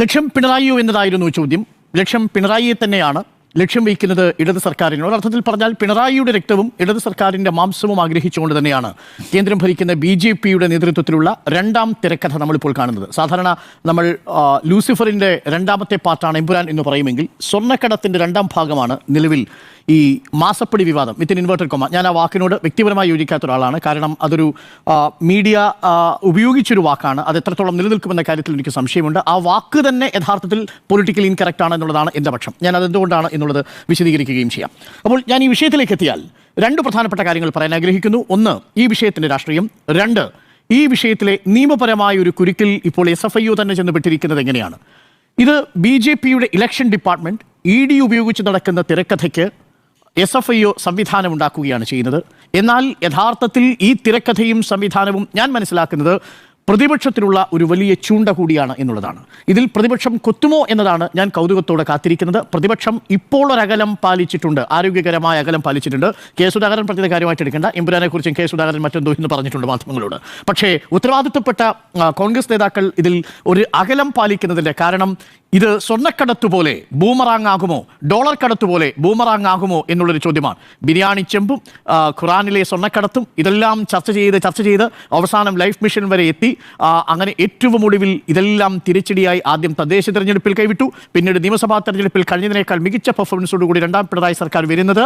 ലക്ഷ്യം പിണറായിയോ എന്നതായിരുന്നു ചോദ്യം. ലക്ഷ്യം പിണറായിയെ തന്നെയാണ്. ലക്ഷ്യം വയ്ക്കുന്നത് ഇടത് സർക്കാരിനോട്. അർത്ഥത്തിൽ പറഞ്ഞാൽ പിണറായിയുടെ രക്തവും ഇടത് സർക്കാരിന്റെ മാംസവും ആഗ്രഹിച്ചുകൊണ്ട് തന്നെയാണ് കേന്ദ്രം ഭരിക്കുന്ന ബി ജെ പിയുടെ നേതൃത്വത്തിലുള്ള രണ്ടാം തിരക്കഥ നമ്മളിപ്പോൾ കാണുന്നത്. സാധാരണ നമ്മൾ ലൂസിഫറിന്റെ രണ്ടാമത്തെ പാർട്ടാണ് എമ്പുരാൻ എന്ന് പറയുമെങ്കിൽ സ്വർണക്കടത്തിന്റെ രണ്ടാം ഭാഗമാണ് നിലവിൽ ഈ മാസപ്പടി വിവാദം വിത്തിൻ ഇൻവേർട്ടഡ് കൊമ ഞാൻ ആ വാക്കിനോട് വ്യക്തിപരമായി യോജിക്കാത്ത ഒരാളാണ്. കാരണം അതൊരു മീഡിയ ഉപയോഗിച്ചൊരു വാക്കാണ്. അത് എത്രത്തോളം നിലനിൽക്കുമെന്ന കാര്യത്തിൽ എനിക്ക് സംശയമുണ്ട്. ആ വാക്ക് തന്നെ യഥാർത്ഥത്തിൽ പൊളിറ്റിക്കലി ഇൻകറക്റ്റ് ആണ് എന്നുള്ളതാണ് എന്റെ പക്ഷം. ഞാൻ അതെന്തുകൊണ്ടാണ് എന്നുള്ളത് വിശദീകരിക്കുകയും ചെയ്യാം. അപ്പോൾ ഞാൻ ഈ വിഷയത്തിലേക്ക് എത്തിയാൽ രണ്ട് പ്രധാനപ്പെട്ട കാര്യങ്ങൾ പറയാൻ ആഗ്രഹിക്കുന്നു. ഒന്ന് ഈ വിഷയത്തിന്റെ രാഷ്ട്രീയം. രണ്ട് ഈ വിഷയത്തിലെ നിയമപരമായ ഒരു കുരുക്കിൽ ഇപ്പോൾ എസ് എഫ് ഐ തന്നെ ചെന്നപ്പെട്ടിരിക്കുന്നത് എങ്ങനെയാണ്? ഇത് ബി ജെ പിയുടെ ഇലക്ഷൻ ഡിപ്പാർട്ട്മെന്റ് ഇ ഡി ഉപയോഗിച്ച് നടക്കുന്ന തിരക്കഥയ്ക്ക് എസ് എഫ് ഐ ഒ സംവിധാനം ഉണ്ടാക്കുകയാണ് ചെയ്യുന്നത്. എന്നാൽ യഥാർത്ഥത്തിൽ ഈ തിരക്കഥയും സംവിധാനവും ഞാൻ മനസ്സിലാക്കുന്നത് പ്രതിപക്ഷത്തിനുള്ള ഒരു വലിയ ചൂണ്ട കൂടിയാണ് എന്നുള്ളതാണ്. ഇതിൽ പ്രതിപക്ഷം കൊത്തുമോ എന്നതാണ് ഞാൻ കൗതുകത്തോടെ കാത്തിരിക്കുന്നത്. പ്രതിപക്ഷം ഇപ്പോൾ ഒരകലം പാലിച്ചിട്ടുണ്ട്. ആരോഗ്യകരമായ അകലം പാലിച്ചിട്ടുണ്ട്. കെ സുധാകരൻ പറഞ്ഞത് കാര്യമായിട്ട് എടുക്കേണ്ട. എമ്പുരാനെ കുറിച്ചും കെ സുധാകരൻ മറ്റെന്തോ എന്ന് പറഞ്ഞിട്ടുണ്ട് മാധ്യമങ്ങളോട്. പക്ഷേ ഉത്തരവാദിത്തപ്പെട്ട കോൺഗ്രസ് നേതാക്കൾ ഇതിൽ ഒരു അകലം പാലിക്കുന്നതിന്റെ കാരണം ഇത് സ്വർണക്കടത്ത് പോലെ ബൂമറാങ് ആകുമോ ഡോളർ കടത്ത് പോലെ ബൂമറാങ് ആകുമോ എന്നുള്ളൊരു ചോദ്യമാണ്. ബിരിയാണി ചെമ്പും ഖുറാനിലെ സ്വർണക്കടത്തും ഇതെല്ലാം ചർച്ച ചെയ്ത് ചർച്ച ചെയ്ത് അവസാനം ലൈഫ് മിഷൻ വരെ എത്തി. അങ്ങനെ ഏറ്റവും ഒടുവിൽ ഇതെല്ലാം തിരിച്ചടിയായി ആദ്യം തദ്ദേശ തെരഞ്ഞെടുപ്പിൽ കൈവിട്ടു. പിന്നീട് നിയമസഭാ തെരഞ്ഞെടുപ്പിൽ കഴിഞ്ഞതിനേക്കാൾ മികച്ച പെർഫോമൻസോടുകൂടി രണ്ടാം പിണറായി സർക്കാർ വരുന്നത്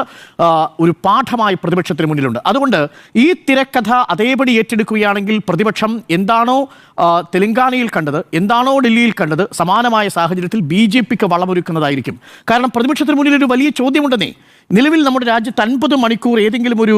ഒരു പാഠമായി പ്രതിപക്ഷത്തിന് മുന്നിലുണ്ട്. അതുകൊണ്ട് ഈ തിരക്കഥ അതേപടി ഏറ്റെടുക്കുകയാണെങ്കിൽ പ്രതിപക്ഷം എന്താണോ തെലങ്കാനയിൽ കണ്ടത് എന്താണോ ഡൽഹിയിൽ കണ്ടത് സമാനമായ സാഹചര്യത്തിൽ ബി ജെ പിക്ക് വളമൊരുക്കുന്നതായിരിക്കും. കാരണം പ്രതിപക്ഷത്തിന് മുന്നിൽ ഒരു വലിയ ചോദ്യമുണ്ടെന്നേ. നിലവിൽ നമ്മുടെ രാജ്യത്ത് അൻപത് മണിക്കൂർ ഏതെങ്കിലും ഒരു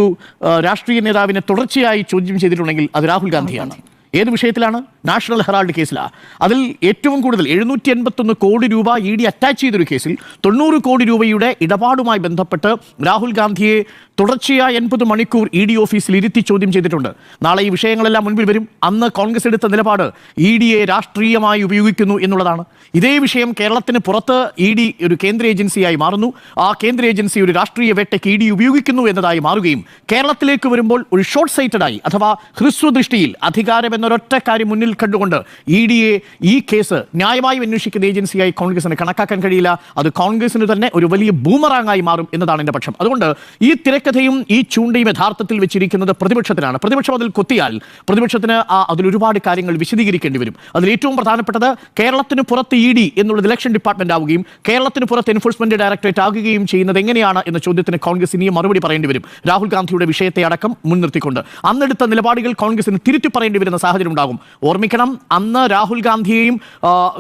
രാഷ്ട്രീയ നേതാവിനെ തുടർച്ചയായി ചോദ്യം ചെയ്തിട്ടുണ്ടെങ്കിൽ അത് രാഹുൽ ഗാന്ധിയാണ്. ഏത് വിഷയത്തിലാണ്? നാഷണൽ ഹെറാൾഡ് കേസിലാണ് അതിൽ ഏറ്റവും കൂടുതൽ എഴുന്നൂറ്റി എൺപത്തൊന്ന് കോടി രൂപ ഇ ഡി അറ്റാച്ച് ചെയ്തൊരു കേസിൽ തൊണ്ണൂറ് കോടി രൂപയുടെ ഇടപാടുമായി ബന്ധപ്പെട്ട് രാഹുൽ ഗാന്ധിയെ തുടർച്ചയായി എൺപത് മണിക്കൂർ ഇ ഡി ഓഫീസിൽ ഇരുത്തി ചോദ്യം ചെയ്തിട്ടുണ്ട്. നാളെ ഈ വിഷയങ്ങളെല്ലാം മുൻപിൽ വരും. അന്ന് കോൺഗ്രസ് എടുത്ത നിലപാട് ഇ ഡിയെ രാഷ്ട്രീയമായി ഉപയോഗിക്കുന്നു എന്നുള്ളതാണ്. ഇതേ വിഷയം കേരളത്തിന് പുറത്ത് ഇ ഡി ഒരു കേന്ദ്ര ഏജൻസിയായി മാറുന്നു. ആ കേന്ദ്ര ഏജൻസി ഒരു രാഷ്ട്രീയ വേട്ടയ്ക്ക് ഇ ഡി ഉപയോഗിക്കുന്നു എന്നതായി മാറുകയും കേരളത്തിലേക്ക് വരുമ്പോൾ ഒരു ഷോർട്ട് സൈറ്റഡായി അഥവാ ഹ്രസ്വദൃഷ്ടിയിൽ അധികാരം എന്നൊരൊറ്റ കാര്യം മുന്നിൽ കണ്ടുകൊണ്ട് ഇ ഡിയെ ഈ കേസ് ന്യായമായി അന്വേഷിക്കുന്ന ഏജൻസിയായി കോൺഗ്രസിന് കണക്കാക്കാൻ കഴിയില്ല. അത് കോൺഗ്രസിന് തന്നെ ഒരു വലിയ ബൂമറാങ്ങായി മാറും എന്നതാണ് എന്റെ പക്ഷം. അതുകൊണ്ട് ഈ തിരക്കഥയും ഈ ചൂണ്ടയും യഥാർത്ഥത്തിൽ വെച്ചിരിക്കുന്നത് പ്രതിപക്ഷത്തിനാണ്. പ്രതിപക്ഷം അതിൽ കൊത്തിയാൽ പ്രതിപക്ഷത്തിന് ആ അതിൽ ഒരുപാട് കാര്യങ്ങൾ വിശദീകരിക്കേണ്ടി വരും. അതിൽ ഏറ്റവും പ്രധാനപ്പെട്ടത് കേരളത്തിന് പുറത്ത് ഇ ഡി എന്നുള്ളത് ഇലക്ഷൻ ഡിപ്പാർട്ട്മെന്റ് ആവുകയും കേരളത്തിന് പുറത്ത് എൻഫോഴ്സ്മെന്റ് ഡയറക്ടറേറ്റ് ആകുകയും ചെയ്യുന്നത് എങ്ങനെയാണ് എന്ന ചോദ്യത്തിന് കോൺഗ്രസ് ഇനിയും മറുപടി പറയേണ്ടി വരും. രാഹുൽ ഗാന്ധിയുടെ വിഷയത്തെ അടക്കം മുൻനിർത്തിക്കൊണ്ട്. അന്നെടുത്ത നിലപാടുകൾ കോൺഗ്രസിന് തിരുത്തി പറയേണ്ടി വരുന്ന സാഹചര്യം ഉണ്ടാകും ഓർമ്മിക്കണം അന്ന് രാഹുൽ ഗാന്ധിയെയും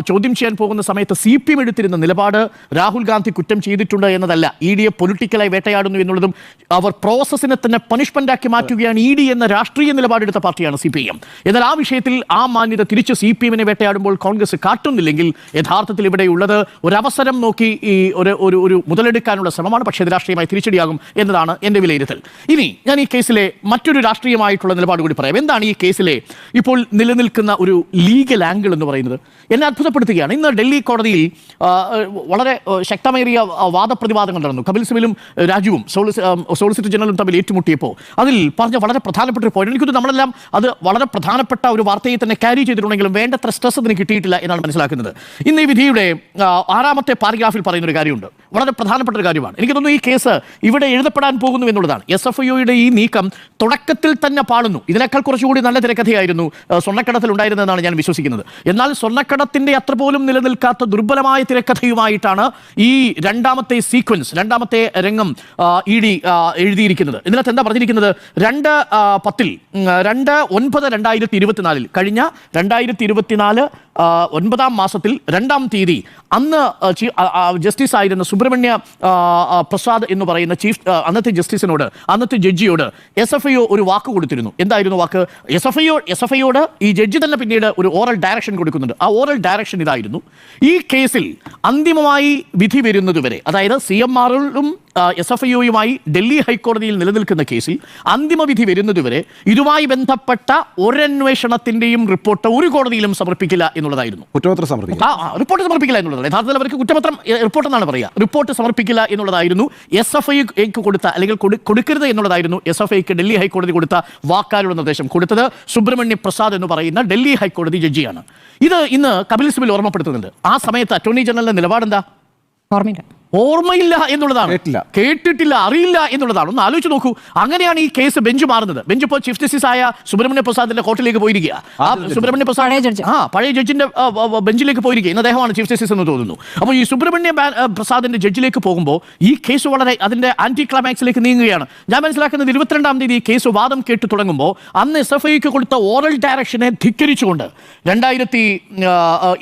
ചോദ്യം ചെയ്യാൻ പോകുന്ന സമയത്ത് സി പി എം എടുത്തിരുന്ന നിലപാട് രാഹുൽ ഗാന്ധി കുറ്റം ചെയ്തിട്ടുണ്ട് എന്നതല്ല. ഇ ഡിയെ പൊളിറ്റിക്കലായി വേട്ടയാടുന്നു എന്നുള്ളതും അവർ പ്രോസസ്സിനെ തന്നെ പണിഷ്മെന്റ് ആക്കി മാറ്റുകയാണ് ഇ ഡി എന്ന രാഷ്ട്രീയ നിലപാടെടുത്ത പാർട്ടിയാണ് സി പി എം. എന്നാൽ ആ വിഷയത്തിൽ ആ മാന്യത തിരിച്ച് സി പി എമ്മിനെ വേട്ടയാടുമ്പോൾ കോൺഗ്രസ് കാട്ടുന്നില്ലെങ്കിൽ യഥാർത്ഥത്തിൽ ഇവിടെയുള്ളത് ഒരു അവസരം നോക്കി ഈ ഒരു ഒരു ഒരു മുതലെടുക്കാനുള്ള ശ്രമമാണ്. പക്ഷേ ഇത് രാഷ്ട്രീയമായി തിരിച്ചടിയാകും എന്നതാണ് എന്റെ വിലയിരുത്തൽ. ഇനി ഞാൻ ഈ കേസിലെ മറ്റൊരു രാഷ്ട്രീയമായിട്ടുള്ള നിലപാട് കൂടി പറയാം. എന്താണ് ഈ കേസിലെ ഇപ്പോൾ നിലനിൽക്കുന്ന ഒരു ലീഗൽ ആംഗിൾ എന്ന് പറയുന്നത് എന്നെ അത്ഭുതപ്പെടുത്തുകയാണ്. ഇന്ന് ഡൽഹി കോടതിയിൽ വളരെ ശക്തമേറിയ വാദപ്രതിവാദങ്ങൾ നടന്നു. കപിൽ സിബലും രാജുവും സോളിസി- സോളിസിറ്റർ ജനറലും തമ്മിൽ ഏറ്റുമുട്ടിയപ്പോൾ അതിൽ പറഞ്ഞ വളരെ പ്രധാനപ്പെട്ട ഒരു പോയിന്റ് എനിക്കൊന്ന് നമ്മളെല്ലാം അത് വളരെ പ്രധാനപ്പെട്ട ഒരു വാർത്തയെ തന്നെ ക്യാരി ചെയ്തിട്ടുണ്ടെങ്കിലും വേണ്ടത്ര സ്ട്രെസ് അതിന് കിട്ടിയിട്ടില്ല എന്നാണ് മനസ്സിലാക്കുന്നത്. ഇന്ന് ഈ വിധിയുടെ ആറാമത്തെ പാരഗ്രാഫിൽ പറയുന്ന ഒരു കാര്യമുണ്ട്. വളരെ പ്രധാനപ്പെട്ട ഒരു കാര്യമാണ്. എനിക്ക് തോന്നുന്നു ഈ കേസ് ഇവിടെ എഴുതപ്പെടാൻ പോകുന്നു എന്നുള്ളതാണ്. എസ് എഫ് ഐയുടെ ഈ നീക്കം തുടക്കത്തിൽ തന്നെ പാളുന്നു. ഇതിനേക്കാൾ കുറച്ചുകൂടി നല്ല തിരക്കഥയായിരുന്നു സ്വർണക്കടത്തിൽ ഉണ്ടായിരുന്നതെന്നാണ് ഞാൻ വിശ്വസിക്കുന്നത്. എന്നാൽ സ്വർണക്കടത്തിന്റെ അത്ര പോലും നിലനിൽക്കാത്ത ദുർബലമായ തിരക്കഥയുമായിട്ടാണ് ഈ രണ്ടാമത്തെ സീക്വൻസ് രണ്ടാമത്തെ രംഗം ഇ ഡി എഴുതിയിരിക്കുന്നത്. ഇതിനകത്ത് എന്താ പറഞ്ഞിരിക്കുന്നത്? രണ്ട് പത്തിൽ രണ്ട് ഒൻപത് രണ്ടായിരത്തി ഇരുപത്തിനാലിൽ കഴിഞ്ഞ രണ്ടായിരത്തി ഇരുപത്തിനാല് ഒൻപതാം മാസത്തിൽ രണ്ടാം തീയതി അന്ന് ജസ്റ്റിസ് ആയിരുന്ന സുബ്രഹ്മണ്യ പ്രസാദ് എന്ന് പറയുന്ന ചീഫ് അന്നത്തെ ജസ്റ്റിസിനോട് അന്നത്തെ ജഡ്ജിയോട് എസ് എഫ് ഐ ഒരു വാക്ക് കൊടുത്തിരുന്നു. എന്തായിരുന്നു വാക്ക്? S F I S F ഐയോട് ഈ ജഡ്ജി തന്നെ പിന്നീട് ഒരു ഓറൽ ഡയറക്ഷൻ കൊടുക്കുന്നുണ്ട്. ആ ഓറൽ ഡയറക്ഷൻ ഇതായിരുന്നു. ഈ കേസിൽ അന്തിമമായി വിധി വരുന്നതുവരെ അതായത് സി എം ആറിലും എസ് എഫ് ഐയുമായി ഡൽഹി ഹൈക്കോടതിയിൽ നിലനിൽക്കുന്ന കേസിൽ അന്തിമവിധി വരുന്നതുവരെ ഇതുമായി ബന്ധപ്പെട്ട ഒരന്വേഷണത്തിന്റെയും റിപ്പോർട്ട് ഒരു കോടതിയിലും സമർപ്പിക്കില്ല എന്നുള്ളതായിരുന്നു. കുറ്റപത്രം സമർപ്പിക്കില്ല. റിപ്പോർട്ട് സമർപ്പിക്കില്ല എന്നുള്ളത് യഥാർത്ഥത്തിൽ അവർക്ക് കുറ്റപത്രം റിപ്പോർട്ട് എന്നാണ് പറയുക. റിപ്പോർട്ട് സമർപ്പിക്കില്ല എന്നുള്ളതായിരുന്നു. എസ് എഫ് ഐക്ക് കൊടുത്ത അല്ലെങ്കിൽ കൊടു- കൊടുക്കരുത് എന്നുള്ളതായിരുന്നു എസ് എഫ് ഐക്ക് ഡൽഹി ഹൈക്കോടതി കൊടുത്ത വാക്കാലുള്ള നിർദ്ദേശം. കൊടുത്തത് സുബ്രഹ്മണ്യ പ്രസാദ് എന്ന് പറയുന്ന ഡൽഹി ഹൈക്കോടതി ജഡ്ജിയാണ്. ഇത് ഇന്ന് കപിൽ സിബിൽ ഓർമ്മപ്പെടുത്തുന്നുണ്ട്. ആ സമയത്ത് അറ്റോർണി ജനറലിന്റെ നിലപാടെന്താ? ഓർമ്മയില്ല. ഓർമ്മയില്ല എന്നുള്ളതാണ്. കേട്ടിട്ടില്ല അറിയില്ല എന്നുള്ളതാണ്. ഒന്ന് ആലോചിച്ച് നോക്കൂ. അങ്ങനെയാണ് ഈ കേസ് ബെഞ്ച് മാറുന്നത്. ബെഞ്ച് ഇപ്പോൾ ചീഫ് ജസ്റ്റിസ് ആയ സുബ്രഹ്മണ്യ പ്രസാദിന്റെ കോർട്ടിലേക്ക് പോയിരിക്കുക. ആ സുബ്രഹ്മണ്യ പ്രസാദ്. ആ പഴയ ജഡ്ജിന്റെ ബെഞ്ചിലേക്ക് പോയിരിക്കുക. ഇന്ന് അദ്ദേഹമാണ് ചീഫ് ജസ്റ്റിസ് എന്ന് തോന്നുന്നു. അപ്പോൾ ഈ സുബ്രഹ്മണ്യ പ്രസാദിന്റെ ജഡ്ജിലേക്ക് പോകുമ്പോൾ ഈ കേസ് വളരെ അതിന്റെ ആന്റി ക്ലൈമാക്സിലേക്ക് നീങ്ങുകയാണ്. ഞാൻ മനസ്സിലാക്കുന്നത് ഇരുപത്തിരണ്ടാം തീയതി ഈ കേസ് വാദം കേട്ട് തുടങ്ങുമ്പോൾ അന്ന് എസ് എഫ് ഐക്ക് കൊടുത്ത ഓറൽ ഡയറക്ഷനെ ധിക്കരിച്ചുകൊണ്ട് രണ്ടായിരത്തി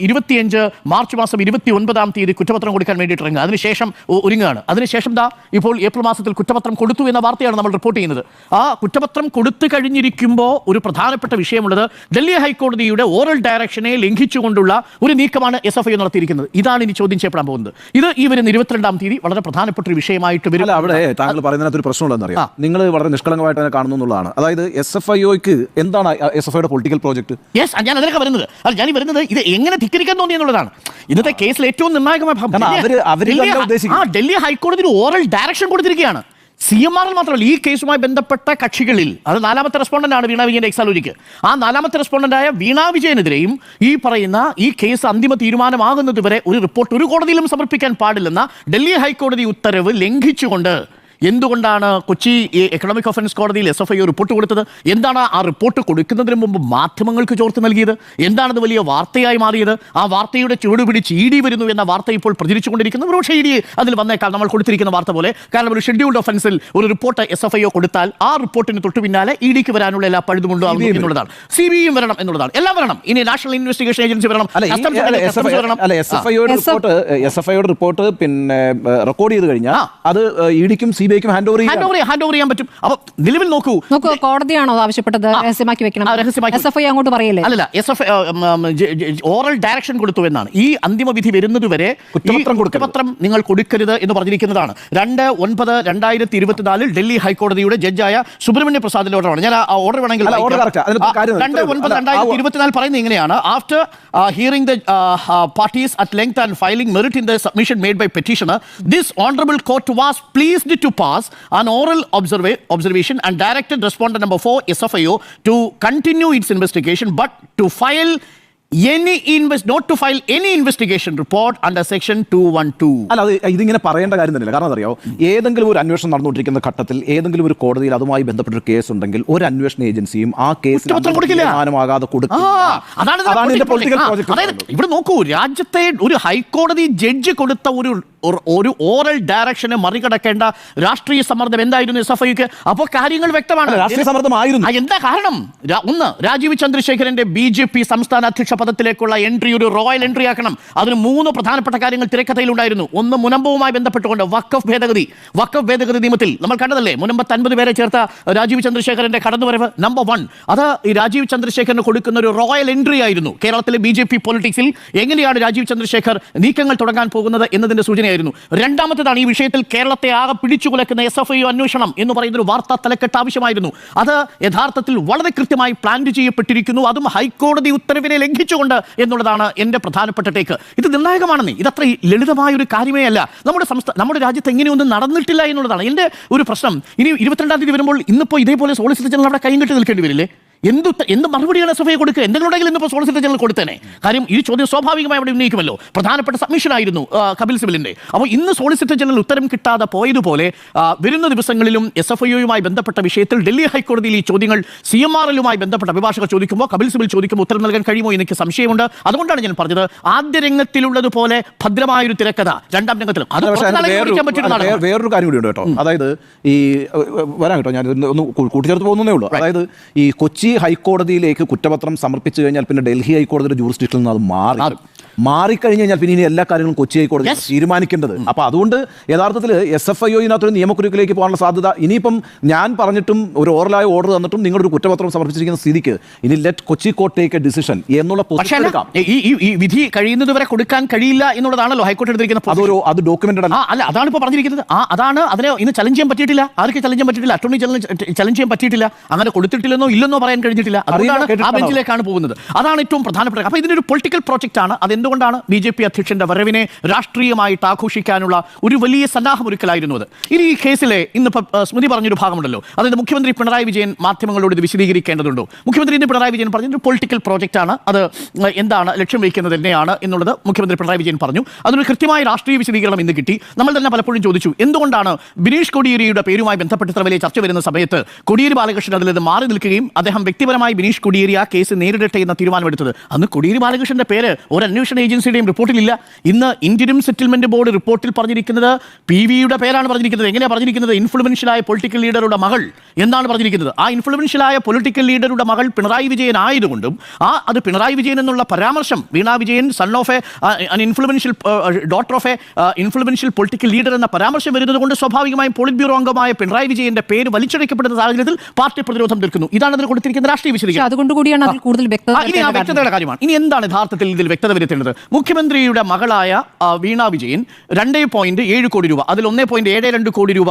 ഇരുപത്തിയഞ്ച് മാർച്ച് മാസം ഇരുപത്തി ഒൻപതാം തീയതി കുറ്റപത്രം കൊടുക്കാൻ വേണ്ടിയിട്ട് ഇറങ്ങുക. അതിനുശേഷം ഒ- ഒരുങ്ങുകയാണ്. അതിനുശേഷം ദാ ഇപ്പോൾ ഏപ്രിൽ മാസത്തിൽ കുറ്റപത്രം കൊടുത്തു എന്ന വാർത്തയാണ് നമ്മൾ റിപ്പോർട്ട് ചെയ്യുന്നത്. ആ കുറ്റപത്രം കൊടുത്തു കഴിഞ്ഞിരിക്കുമ്പോൾ ഒരു പ്രധാനപ്പെട്ട വിഷയമുള്ളത് ഡൽഹി ഹൈക്കോടതിയുടെ ഓറൽ ഡയറക്ഷനെ ലംഘിച്ചുകൊണ്ടുള്ള ഒരു നീക്കമാണ് എസ് എഫ് ഐ നടത്തിയിരിക്കുന്നത്. ഇതാണ് ഇനി ചോദ്യം ചെയ്യപ്പെടാൻ പോകുന്നത്. ഇത് ഈ വരുന്ന ഇരുപത്തിരണ്ടാം തീയതി വളരെ പ്രധാനപ്പെട്ട ഒരു വിഷയമായിട്ട് വരും. അവിടെ താങ്കൾ പറയുന്നതിനകത്ത് ഒരു പ്രശ്നമുള്ളതെന്ന് ആ. അറിയാം നിങ്ങൾ വളരെ നിഷ്കളങ്കമായിട്ട് തന്നെ കാണുന്നു എന്നുള്ളതാണ്. അതായത് എസ് എഫ് ഐഒക്ക് എന്താണ് എസ് എഫ് ഐയുടെ പൊളിറ്റിക്കൽ പ്രോജക്ട് യെസ് ഞാൻ അതിലൊക്കെ വരുന്നത്. അല്ല ഞാൻ വരുന്നത് ഇത് എങ്ങനെ ധിക്കരിക്കാൻ തോന്നി എന്നുള്ളതാണ്. ഇന്നത്തെ കേസിൽ ഏറ്റവും നിർണായകമായ ആ ഡൽഹി ഹൈക്കോടതി ഓറൽ ഡയറക്ഷൻ കൊടുത്തിരിക്കുകയാണ്. സി എം ആറിൽ മാത്രമല്ല ഈ കേസുമായി ബന്ധപ്പെട്ട കക്ഷികളിൽ അത് നാലാമത്തെ റെസ്പോണ്ടന്റ് ആണ് വീണ വിജയന്റെ എക്സാലോജിക്ക് ആ നാലാമത്തെ റെസ്പോണ്ടന്റായ വീണ വിജയനെതിരെയും ഈ പറയുന്ന ഈ കേസ് അന്തിമ തീരുമാനമാകുന്നതുവരെ ഒരു റിപ്പോർട്ട് ഒരു കോടതിയിലും സമർപ്പിക്കാൻ പാടില്ലെന്ന ഡൽഹി ഹൈക്കോടതി ഉത്തരവ് ലംഘിച്ചുകൊണ്ട് എന്തുകൊണ്ടാണ് കൊച്ചി ഈ എക്കണോമിക് ഒഫൻസ് കോടതിയിൽ എസ് എഫ് ഐ റിപ്പോർട്ട് കൊടുത്തത്? എന്താണ് ആ റിപ്പോർട്ട് കൊടുക്കുന്നതിന് മുമ്പ് മാധ്യമങ്ങൾക്ക് ചോർത്ത് നൽകിയത്? എന്താണത് വലിയ വാർത്തയായി മാറിയത്? ആ വാർത്തയുടെ ചുവട് പിടിച്ച് ഇ ഡി വരുന്നു എന്ന വാർത്ത ഇപ്പോൾ പ്രചരിച്ചുകൊണ്ടിരിക്കുന്നു. പക്ഷേ ഇ ഡി അതിൽ വന്നേക്കാം. നമ്മൾ കൊടുത്തിരിക്കുന്ന വാർത്ത പോലെ. കാരണം ഒരു ഷെഡ്യൂൾഡ് ഒഫൻസിൽ ഒരു റിപ്പോർട്ട് എസ് എഫ് ഐ കൊടുത്താൽ ആ റിപ്പോർട്ടിന് തൊട്ടു പിന്നാലെ ഇ ഡിക്ക് വരാനുള്ള എല്ലാ പഴുതുകൊണ്ടും CBI എന്നുള്ളതാണ്. സി ബി ഐയും വരണം എന്നുള്ളതാണ്. എല്ലാം വരണം. ഇനി നാഷണൽ ഇൻവെസ്റ്റിഗേഷൻ ഏജൻസി വരണം. എസ് എഫ് ഐ ഐയുടെ റിപ്പോർട്ട് പിന്നെ റെക്കോർഡ് ചെയ്ത് കഴിഞ്ഞാൽ അത് E ഡിക്കും C B hand over hand ചെയ്യാം ഓവർ ഹാൻഡ് ഓവർ ചെയ്യാൻ പറ്റും. അപ്പൊ നിലവിൽ നോക്കൂ. നോക്കൂ കോടതിയാണോ ആവശ്യപ്പെട്ടത്? രഹസ്യമാക്കി വെക്കണം. രഹസ്യമാക്കി എസ് എഫ് ഐ അങ്ങോട്ട് പറയല്ലേ? അല്ലല്ല എസ് എഫ് ഓറൽ ഡയറക്ഷൻ കൊടുത്തു എന്നാണ്. ഈ അന്തിമ വിധി വരുന്നത് വരെ കുറ്റപത്രം നിങ്ങൾ കൊടുക്കരുത് എന്ന് പറഞ്ഞിരിക്കുന്നതാണ്. രണ്ട് ഒൻപത് രണ്ടായിരത്തി ഇരുപത്തിനാലിൽ ഡൽഹി ഹൈക്കോടതിയുടെ ജഡ്ജായ സുബ്രഹ്മണ്യ പ്രസാദിന്റെ ഓർഡറാണ് ഞാൻ ആ ഓർഡർ വേണമെങ്കിൽ രണ്ട് ഒൻപത്. രണ്ടായിരത്തി ഇരുപത്തിനാല് പറയുന്നത് ഇങ്ങനെയാണ്. After hearing the parties at length and filing merit in the submission made by petitioner this honourable court was pleased to pass an oral observa observation and directed respondent number 4 SFIO to continue its investigation but to file any invest not to file any investigation report under section 212 അല്ല അത് ഇതിങ്ങനെ പറയേണ്ട കാര്യം തന്നെയില്ല. കാരണം അറിയോ ഏതെങ്കിലും ഒരു അന്വേഷണം നടന്നുകൊണ്ടിരിക്കുന്ന ഘട്ടത്തിൽ ഏതെങ്കിലും ഒരു കോടതിയിൽ അതുമായി ബന്ധപ്പെട്ട ഒരു കേസ് ഉണ്ടെങ്കിൽ ഒരു അന്വേഷണ ഏജൻസിയും ആ കൊടുക്കില്ല. തീരുമാനമാകാതെ പ്രോജക്ട് ഇവിടെ നോക്കൂ രാജ്യത്തെ ഒരു ഹൈക്കോടതി ജഡ്ജ് കൊടുത്ത ഒരു ഒരു- ഓറൽ ഡയറക്ഷനെ മറികടക്കേണ്ട രാഷ്ട്രീയ സമ്മർദ്ദം എന്തായിരുന്നു എസ് എഫ് ഐക്ക് അപ്പോൾ കാര്യങ്ങൾ വ്യക്തമാണ്. രാഷ്ട്രീയ സമ്മർദ്ദമായിരുന്നു. എന്താ കാരണം? ഒന്ന് രാജീവ് ചന്ദ്രശേഖരന്റെ ബി ജെ പി സംസ്ഥാന അധ്യക്ഷ പദത്തിലേക്കുള്ള എൻട്രി ഒരു റോയൽ എൻട്രി ആക്കണം. അതിന് മൂന്ന് പ്രധാനപ്പെട്ട കാര്യങ്ങൾ തിരക്കഥയിലുണ്ടായിരുന്നു. ഒന്ന് മുനമ്പവുമായി ബന്ധപ്പെട്ടുകൊണ്ട് വക്കഫ് ഭേദഗതി. വക്കഫ് ഭേദഗതി നിയമത്തിൽ നമ്മൾ കണ്ടതല്ലേ? മുനമ്പത്ത് അൻപത് പേരെ ചേർത്ത രാജീവ് ചന്ദ്രശേഖരന്റെ കടന്നുവരവ് നമ്പർ വൺ അത് ഈ രാജീവ് ചന്ദ്രശേഖരന് കൊടുക്കുന്ന ഒരു റോയൽ എൻട്രി ആയിരുന്നു. കേരളത്തിലെ ബി ജെ പി പൊളിറ്റിക്സിൽ എങ്ങനെയാണ് രാജീവ് ചന്ദ്രശേഖർ നീക്കങ്ങൾ തുടങ്ങാൻ പോകുന്നത് എന്നതിന്റെ സൂചനയായിരുന്നു രണ്ടാമത്തേതാണ് ഈ വിഷയത്തിൽ കേരളത്തെ ആകെ പിടിച്ചുകുലക്കുന്ന എസ് എഫ് ഐ അന്വേഷണം എന്ന് പറയുന്ന ഒരു വാർത്താ തലക്കെട്ട് ആവശ്യമായിരുന്നു. അത് യഥാർത്ഥത്തിൽ വളരെ കൃത്യമായി പ്ലാൻ ചെയ്യപ്പെട്ടിരിക്കുന്നു. അതും ഹൈക്കോടതി ഉത്തരവിനെ ലംഘിച്ചുകൊണ്ട് എന്നുള്ളതാണ് എന്റെ പ്രധാനപ്പെട്ട ടേക്ക് ഇത് നിർണായകമാണെന്നേ. ഇതത്ര ലളിതമായ ഒരു കാര്യമേ അല്ല. നമ്മുടെ സംസ്ഥാന നമ്മുടെ രാജ്യത്ത് എങ്ങനെയൊന്നും നടന്നിട്ടില്ല എന്നുള്ളതാണ്. എന്റെ ഒരു പ്രശ്നം. ഇനി ഇരുപത്തിരണ്ടാം തീയതി വരുമ്പോൾ ഇന്നിപ്പോൾ ഇതേപോലെ സോളിസിറ്റർ ജനറൽ അവിടെ കൈയും കെട്ടി നിൽക്കേണ്ടി വരില്ലേ? എന്ത് എന്ത് മറുപടിയാണ് എസ് എഫ് ഐ കൊടുക്കുക? എന്തെങ്കിലും ഉണ്ടെങ്കിൽ ഇന്നിപ്പോൾ സോളിസിറ്റർ ജനറൽ കൊടുത്തേനെ. കാര്യം ഈ ചോദ്യം സ്വാഭാവികമായി അവിടെ ഉന്നയിക്കുമല്ലോ. പ്രധാനപ്പെട്ട സബ്മിഷൻ ആയിരുന്നു കപിൽ സിബിലിന്റെ അപ്പോൾ ഇന്ന് സോളിസിറ്റർ ജനറൽ ഉത്തരം കിട്ടാതെ പോയതുപോലെ വരുന്ന ദിവസങ്ങളിലും എസ് എഫ് ഐയുമായി ബന്ധപ്പെട്ട വിഷയത്തിൽ ഡൽഹി ഹൈക്കോടതിയിൽ ഈ ചോദ്യങ്ങൾ സി എം ആർ എല്ലുമായി ബന്ധപ്പെട്ട അഭിഭാഷകർ ചോദിക്കുമ്പോൾ കപിൽ സിബിൽ ചോദിക്കുമ്പോൾ ഉത്തരം നൽകാൻ കഴിയുമോ എനിക്ക് സംശയമുണ്ട്. അതുകൊണ്ടാണ് ഞാൻ പറഞ്ഞത് ആദ്യ രംഗത്തിലുള്ളതുപോലെ ഭദ്രമായൊരു തിരക്കഥ രണ്ടാം രംഗത്തിലും. അത് വേറൊരു കാര്യം കൂടി ഉണ്ട് കേട്ടോ. അതായത് ഈ വരാം കേട്ടോ ഞാൻ ഒന്ന് കൂട്ടിച്ചേർത്ത് പോകുന്നേ ഉള്ളൂ. അതായത് ഈ കൊച്ചി ഹൈക്കോടതിയിലേക്ക് കുറ്റപത്രം സമർപ്പിച്ചു കഴിഞ്ഞാൽ പിന്നെ ഡൽഹി ഹൈക്കോടതിയുടെ ജൂറിസ്ഡിക്ഷനിൽ നിന്ന് അത് മാറും. മാറിക്കഴിഞ്ഞ് കഴിഞ്ഞാൽ പിന്നെ ഇനി എല്ലാ കാര്യങ്ങളും കൊച്ചി ഹൈക്കോടതി. തീരുമാനിക്കേണ്ടത്. അപ്പൊ അതുകൊണ്ട് യഥാർത്ഥത്തിൽ എസ് എഫ് ഐ ഒയിനകത്തൊരു നിയമക്കുരുക്കിലേക്ക് പോകാനുള്ള സാധ്യത ഇനിയിപ്പം ഞാൻ പറഞ്ഞിട്ടും ഒരു ഓറലായ ഓർഡർ തന്നിട്ടും നിങ്ങളൊരു കുറ്റപത്രം സമർപ്പിച്ചിരിക്കുന്ന സ്ഥിതിക്ക് ഇനി let Kochi court take a decision എന്നുള്ള ഈ വിധി കഴിയുന്നത് വരെ കൊടുക്കാൻ കഴിയില്ല എന്നുള്ളതാണല്ലോ ഹൈക്കോടതി എടുത്തിരിക്കുന്ന. അതൊരു അത് ഡോക്യുമെന്റഡ് ആ അല്ല അതാണ് ഇപ്പോൾ പറഞ്ഞിരിക്കുന്നത്. ആ അതാണ് അതിനെ ഇന്ന് ചലഞ്ച് ചെയ്യാൻ പറ്റിയിട്ടില്ല. ആർക്കും ചലഞ്ച് ചെയ്യാൻ പറ്റിയിട്ടില്ല? അറ്റോർണി ചലഞ്ച് ചെയ്യാൻ പറ്റിയിട്ടില്ല. അങ്ങനെ കൊടുത്തിട്ടില്ലെന്നോ ഇല്ലെന്നോ പറയാൻ കഴിഞ്ഞിട്ടില്ല. അതാണ് ആ ബെഞ്ചിലേക്കാണ് പോകുന്നത്. അതാണ് ഏറ്റവും പ്രധാനപ്പെട്ട അപ്പോൾ ഒരു പൊളിറ്റിക്കൽ പ്രോജക്റ്റ് ആണ്. അതെന്തുകൊണ്ടാണ് ബി ജെ പി അധ്യക്ഷന്റെ വരവിനെ രാഷ്ട്രീയമായിട്ട് ആഘോഷിക്കാനുള്ള ഒരു വലിയ സന്നാഹമൊരുക്കലായിരുന്നു അത് ഇനി ഈ കേസിലെ ഇന്നിപ്പോൾ സ്മൃതി പറഞ്ഞൊരു ഭാഗമുണ്ടല്ലോ. അതായത് മുഖ്യമന്ത്രി പിണറായി വിജയൻ മാധ്യമങ്ങളോട് ഇത് വിശദീകരിക്കേണ്ടതുണ്ടോ? മുഖ്യമന്ത്രി ഇന്ന് പിണറായി വിജയൻ പറഞ്ഞൊരു പൊളിറ്റിക്കൽ പ്രോജക്റ്റ് ആണ് അത് എന്താണ് ലക്ഷ്യം വയ്ക്കുന്നത് തന്നെയാണ് എന്നുള്ളത് മുഖ്യമന്ത്രി പിണറായി വിജയൻ പറഞ്ഞു. അതിനൊരു കൃത്യമായ രാഷ്ട്രീയ വിശദീകരണം ഇന്ന് കിട്ടി. നമ്മൾ തന്നെ പലപ്പോഴും ചോദിച്ചു എന്തുകൊണ്ടാണ് ബിനീഷ് കോടിയേരിയുടെ പേരുമായി ബന്ധപ്പെട്ട് വലിയ ചർച്ച വരുന്ന സമയത്ത് കോടിയേരി ബാലകൃഷ്ണൻ അതിൽ നിന്ന് മാറി നിൽക്കുകയും അദ്ദേഹം വ്യക്തിപരമായി ബിനീഷ് കോടിയേരി ആ കേസ് നേരിടട്ടെ എന്ന തീരുമാനമെടുത്തത്? അന്ന് കോടിയേരി ബാലകൃഷ്ണന്റെ പേര് ഒരു അന്വേഷണ ഏജൻസിയുടെയും റിപ്പോർട്ടിലില്ല ഇന്ന് ഇന്ത്യനും സെറ്റിൽമെന്റ് ബോർഡ് റിപ്പോർട്ടിൽ പറഞ്ഞിരിക്കുന്നത് പി വിയുടെ പേരാണ് പറഞ്ഞിരിക്കുന്നത്. എങ്ങനെയാണ് പറഞ്ഞിരിക്കുന്നത്? ഇൻഫ്ലുവൻഷ്യലായ പൊളിറ്റിക്കൽ ലീഡറുടെ മകൾ എന്നാണ് പറഞ്ഞിരിക്കുന്നത്. ആ ഇൻഫ്ലുവൻഷ്യലായ പൊളിറ്റിക്കൽ ലീഡറുടെ മകൾ പിണറായി വിജയൻ ആയതുകൊണ്ടും ആ അത് പിണറായി വിജയൻ എന്നുള്ള പരാമർശം Veena Vijayan son of a influential daughter of a influential political leader എന്ന പരാമർശം വരുന്നതുകൊണ്ട് സ്വാഭാവികമായും പോളിറ്റ് ബ്യൂറോ അംഗമായ പിണറായി വിജയന്റെ പേര് വലിച്ചടയ്ക്കപ്പെടുന്ന സാഹചര്യത്തിൽ പാർട്ടി പ്രതിരോധം തീർക്കുന്നു. ഇതാണ് അതിൽ കൊടുത്തിരിക്കുന്ന രാഷ്ട്രീയ വിശദീകരണം. അതുകൊണ്ട് കൂടിയാണ് അതിൽ കൂടുതൽ വ്യക്തത കാര്യമാണ്. ഇനി എന്താണ് യഥാർത്ഥത്തിൽ ഇതിൽ വ്യക്തത വരുത്തേണ്ടത്? മുഖ്യമന്ത്രിയുടെ മകളായ വീണ വിജയൻ രണ്ടേ പോയിന്റ് ഏഴ് കോടി രൂപ. അതിൽ ഒന്നേ പോയിന്റ് ഏഴ് രണ്ട് കോടി രൂപ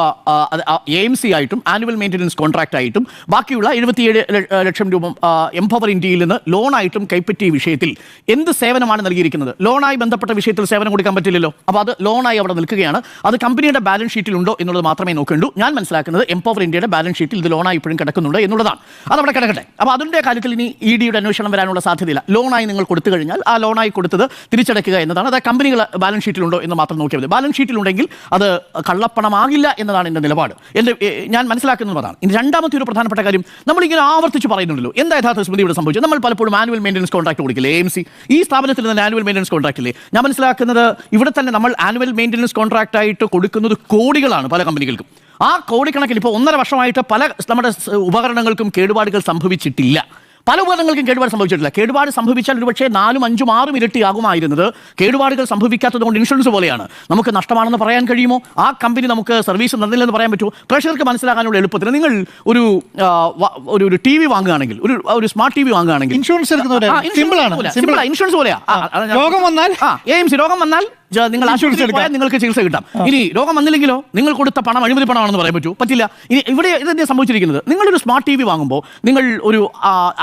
എ എം സി ആയിട്ടും ആനുവൽ മെയിന്റനൻസ് കോൺട്രാക്ട് ആയിട്ടും ബാക്കിയുള്ള എഴുപത്തിയേഴ് ലക്ഷം രൂപ എംപവർ ഇന്ത്യയിൽ നിന്ന് ലോണായിട്ടും കൈപ്പറ്റിയ വിഷയത്തിൽ എന്ത് സേവനമാണ് നൽകിയിരിക്കുന്നത്? ലോണായി ബന്ധപ്പെട്ട വിഷയത്തിൽ സേവനം കൊടുക്കാൻ പറ്റില്ലല്ലോ. അപ്പോൾ അത് ലോണായി അവിടെ നിൽക്കുകയാണ്. അത് കമ്പനിയുടെ ബാലൻസ് ഷീറ്റിൽ ഉണ്ടോ എന്നുള്ളത് മാത്രമേ നോക്കേണ്ടൂ. ഞാൻ മനസ്സിലാക്കുന്നത് എംപവർ ഇന്ത്യയുടെ ബാലൻസ് ഷീറ്റിൽ ഇത് ലോണായി ഇപ്പോഴും കിടക്കുന്നുണ്ട് എന്നുള്ളതാണ്. അതവിടെ കിടക്കട്ടെ. അപ്പോൾ അതിന്റെ കാര്യത്തിൽ ഇനി ഇ ഡിയുടെ അന്വേഷണം വരാനുള്ള സാധ്യതയില്ല. ലോണായി നിങ്ങൾ കൊടുത്തു കഴിഞ്ഞാൽ ആ ലോണായി കൊടുത്തത് തിരിച്ചടയ്ക്കുക എന്നതാണ്. അത് കമ്പനികൾ ബാലൻസ് ഷീറ്റിലുണ്ടോ എന്ന് മാത്രം നോക്കിയാൽ മതി. ബാലൻസ് ഷീറ്റിലുണ്ടെങ്കിൽ അത് കള്ളപ്പണമാകില്ല എന്നതാണ് എന്റെ നിലപാട്. എന്റെ ഞാൻ മനസ്സിലാക്കുന്നത് അതാണ് ഇനി രണ്ടാമത്തെ ഒരു പ്രധാനപ്പെട്ട കാര്യം നമ്മളിങ്ങനെ ആവർത്തിച്ച് പറയുന്നുണ്ടല്ലോ. എന്താ യഥാർത്ഥ സ്മൃതി ഇവിടെ സംഭവിച്ചത്? നമ്മൾ പലപ്പോഴും ആനുവൽ മെയിന്റനൻസ് കോൺട്രാക്ട് കൊടുക്കില്ലേ? എം സി ഈ സ്ഥാപനത്തിൽ നിന്ന് ആനുവൽ മെയിന്റനൻസ് കോൺട്രാക്ട് ഇല്ലേ? ഞാൻ മനസ്സിലാക്കുന്നത് ഇവിടെ തന്നെ നമ്മൾ ആനുവൽ മെയിന്റനൻസ് കോൺട്രാക്ട് ആയിട്ട് കൊടുക്കുന്നത് കോടികളാണ് പല കമ്പനികൾക്കും. ആ കോടിക്കണക്കിന് ഇപ്പോൾ ഒന്നര വർഷമായിട്ട് പല നമ്മുടെ ഉപകരണങ്ങൾക്കും കേടുപാടുകൾ സംഭവിച്ചിട്ടില്ല. പല ഉപകരണങ്ങൾക്കും കേടുപാട് സംഭവിച്ചിട്ടില്ല. കേടുപാട് സംഭവിച്ചാൽ ഒരുപക്ഷെ നാലും അഞ്ചും ആറും ഇരട്ടി ആകുമായിരുന്നത് കേടുപാടുകൾ സംഭവിക്കാത്തത് കൊണ്ട് ഇൻഷുറൻസ് പോലെയാണ്. നമുക്ക് നഷ്ടമാണെന്ന് പറയാൻ കഴിയുമോ? ആ കമ്പനി നമുക്ക് സർവീസ് തന്നില്ലെന്ന് പറയാൻ പറ്റുമോ? പ്രേക്ഷകർക്ക് മനസ്സിലാക്കാനുള്ള എളുപ്പത്തിന് നിങ്ങൾ ഒരു ഒരു ഒരു ടി വി വാങ്ങുകയാണെങ്കിൽ ഒരു ഒരു സ്മാർട്ട് ടി വി വാങ്ങുകയാണെങ്കിൽ ഇൻഷുറൻസ് എടുക്കുന്നവരെ ഇൻഷുറൻസ് സിമ്പിൾ ആണ്. പോലെയാ. സിമ്പിൾ ഇൻഷുറൻസ് പോലെയാ. ആ, രോഗം വന്നാൽ? എ എം സി രോഗം വന്നാൽ നിങ്ങൾ ആശുപത്രി ആശുപത്രിയിൽ പോയാൽ നിങ്ങൾക്ക് ചികിത്സ കിട്ടാം. ഇനി രോഗം വന്നില്ലെങ്കിലോ? നിങ്ങൾ കൊടുത്ത പണം അഴിമതി പണമാണെന്ന് പറയാൻ പറ്റൂ. പറ്റില്ല. ഇനി ഇവിടെ ഇത് തന്നെയാണ് സംഭവിച്ചിരിക്കുന്നത്. നിങ്ങളൊരു സ്മാർട്ട് ടി വി വാങ്ങുമ്പോൾ നിങ്ങൾ ഒരു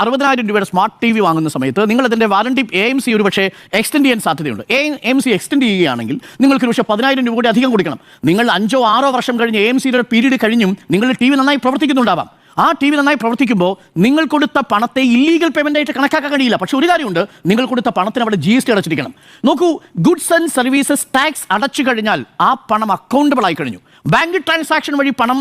അറുപതിനായിരം രൂപയുടെ സ്മാർട്ട് ടി വി വാങ്ങുന്ന സമയത്ത് നിങ്ങൾ അതിന്റെ വാറണ്ടി എ എം സി ഒരു പക്ഷേ എക്സ്റ്റെൻഡ് ചെയ്യാൻ സാധ്യതയുണ്ട്. എ എം സി എക്സ്റ്റെൻഡ് ചെയ്യുകയാണെങ്കിൽ നിങ്ങൾക്ക് ഒരു പക്ഷേ പതിനായിരം രൂപ കൂടി അധികം കൊടുക്കണം. നിങ്ങൾ അഞ്ചോ ആറോ വർഷം കഴിഞ്ഞ് എ എം സിയുടെ പീരീഡ് കഴിഞ്ഞും നിങ്ങളുടെ ടി വി നന്നായി പ്രവർത്തിക്കുന്നുണ്ടാവാം. ആ ടി വി നന്നായി പ്രവർത്തിക്കുമ്പോൾ നിങ്ങൾ കൊടുത്ത പണത്തെ ഇല്ലീഗൽ പേയ്മെന്റ് ആയിട്ട് കണക്കാക്കാൻ കഴിയില്ല. പക്ഷേ ഒരു കാര്യമുണ്ട് നിങ്ങൾ കൊടുത്ത പണത്തിന് അവിടെ ജി എസ് ടി അടച്ചിരിക്കണം. നോക്കൂ ഗുഡ്സ് ആൻഡ് സർവീസസ് ടാക്സ് അടച്ചു കഴിഞ്ഞാൽ ആ പണം അക്കൗണ്ടബിൾ ആയി കഴിഞ്ഞു. ബാങ്ക് ട്രാൻസാക്ഷൻ വഴി പണം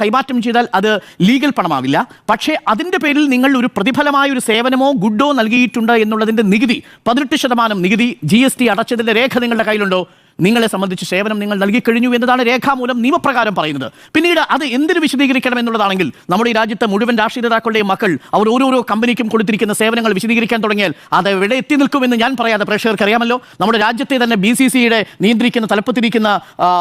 കൈമാറ്റം ചെയ്താൽ അത് ലീഗൽ പണമാവില്ല. പക്ഷേ അതിന്റെ പേരിൽ നിങ്ങൾ ഒരു പ്രതിഫലമായ ഒരു സേവനമോ ഗുഡോ നൽകിയിട്ടുണ്ട് എന്നുള്ളതിന്റെ നികുതി പതിനെട്ട് ശതമാനം നികുതി ജി എസ് ടി അടച്ചതിന്റെ രേഖ നിങ്ങളുടെ കയ്യിലുണ്ടോ? നിങ്ങളെ സംബന്ധിച്ച് സേവനം നിങ്ങൾ നൽകിക്കഴിഞ്ഞു എന്നതാണ് രേഖാമൂലം നിയമപ്രകാരം പറയുന്നത്. പിന്നീട് അത് എന്തിനു വിശദീകരിക്കണം എന്നുള്ളതാണെങ്കിൽ നമ്മുടെ ഈ രാജ്യത്തെ മുഴുവൻ രാഷ്ട്രീയ നേതാക്കളുടെയും മക്കൾ അവർ ഓരോരോ കമ്പനിക്കും കൊടുത്തിരിക്കുന്ന സേവനങ്ങൾ വിശദീകരിക്കാൻ തുടങ്ങിയാൽ അത് എവിടെ എത്തി നിൽക്കുമെന്ന് ഞാൻ പറയാതെ പ്രേക്ഷകർക്ക് അറിയാമല്ലോ. നമ്മുടെ രാജ്യത്തെ തന്നെ ബി സി സിയുടെ നിയന്ത്രിക്കുന്ന തലപ്പത്തിരിക്കുന്ന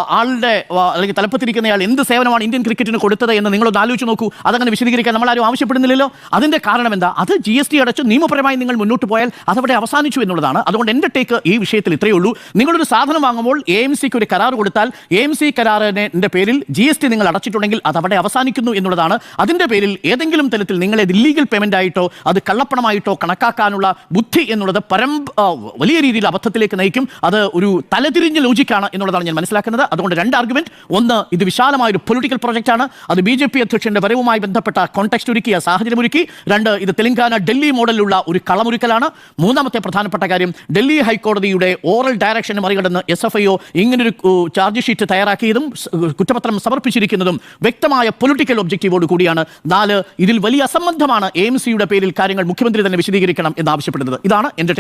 ആളുടെ അല്ലെങ്കിൽ തലപ്പത്തിരിക്കുന്നയാൾ എന്ത് സേവനമാണ് ഇന്ത്യൻ ക്രിക്കറ്റിന് കൊടുത്തത് എന്ന് നിങ്ങളൊന്ന് ആലോചിച്ച് നോക്കൂ. അതങ്ങനെ വിശദീകരിക്കാൻ നമ്മൾ ആരും ആവശ്യപ്പെടുന്നില്ലല്ലോ. അതിന്റെ കാരണം എന്താ? അത് ജി എസ് ടി അടച്ച് നിയമപരമായി നിങ്ങൾ മുന്നോട്ട് പോയാൽ അതവിടെ അവസാനിച്ചു എന്നുള്ളതാണ്. അതുകൊണ്ട് എന്റെ ടേക്ക് ഈ വിഷയത്തിൽ ഇത്രയേ ഉള്ളൂ. നിങ്ങളൊരു സാധനം വാങ്ങുമ്പോൾ എ എം സിക്ക് ഒരു കരാർ കൊടുത്താൽ എ എം സി കരാറിന്റെ പേരിൽ ജി എസ് ടി നിങ്ങൾ അടച്ചിട്ടുണ്ടെങ്കിൽ അത് അവിടെ അവസാനിക്കുന്നു എന്നുള്ളതാണ്. അതിന്റെ പേരിൽ ഏതെങ്കിലും തരത്തിൽ നിങ്ങളെ ഇല്ലീഗൽ പേയ്മെന്റ് ആയിട്ടോ അത് കള്ളപ്പണമായിട്ടോ കണക്കാക്കാനുള്ള ബുദ്ധി എന്നുള്ളത് പരം വലിയ രീതിയിൽ അബദ്ധത്തിലേക്ക് നയിക്കും. അത് ഒരു തലതിരിഞ്ഞ ലോജിക്കാണ് എന്നുള്ളതാണ് ഞാൻ മനസ്സിലാക്കുന്നത്. അതുകൊണ്ട് രണ്ട് ആർഗ്യുമെന്റ് ഒന്ന് ഇത് വിശാലമായ ഒരു പൊളിറ്റിക്കൽ പ്രൊജക്റ്റാണ് അത് ബി ജെ പി അധ്യക്ഷന്റെ വരവുമായി ബന്ധപ്പെട്ട കോൺടെക്സ്റ്റ് ഒരുക്കിയ സാഹചര്യം ഒരുക്കി. രണ്ട് ഇത് തെലങ്കാന ഡൽഹി മോഡലിലുള്ള ഒരു കളമൊരുക്കലാണ്. മൂന്നാമത്തെ പ്രധാനപ്പെട്ട കാര്യം ഡൽഹി ഹൈക്കോടതിയുടെ ഓറൽ ഡയറക്ഷൻ മറികടന്ന് എസ് എഫ് ഒ ഇങ്ങനൊരു ചാർജ് ഷീറ്റ് തയ്യാറാക്കിയതും കുറ്റപത്രം സമർപ്പിച്ചിരിക്കുന്നതും വ്യക്തമായ പൊളിറ്റിക്കൽ ഒബ്ജക്റ്റീവോട് കൂടിയാണ്. നാല് ഇതിൽ വലിയ അസംബന്ധമാണ് എ എം സിയുടെ പേരിൽ കാര്യങ്ങൾ മുഖ്യമന്ത്രി തന്നെ വിശദീകരിക്കണം എന്ന് ആവശ്യപ്പെടുന്നത് ഇതാണ് എന്റെ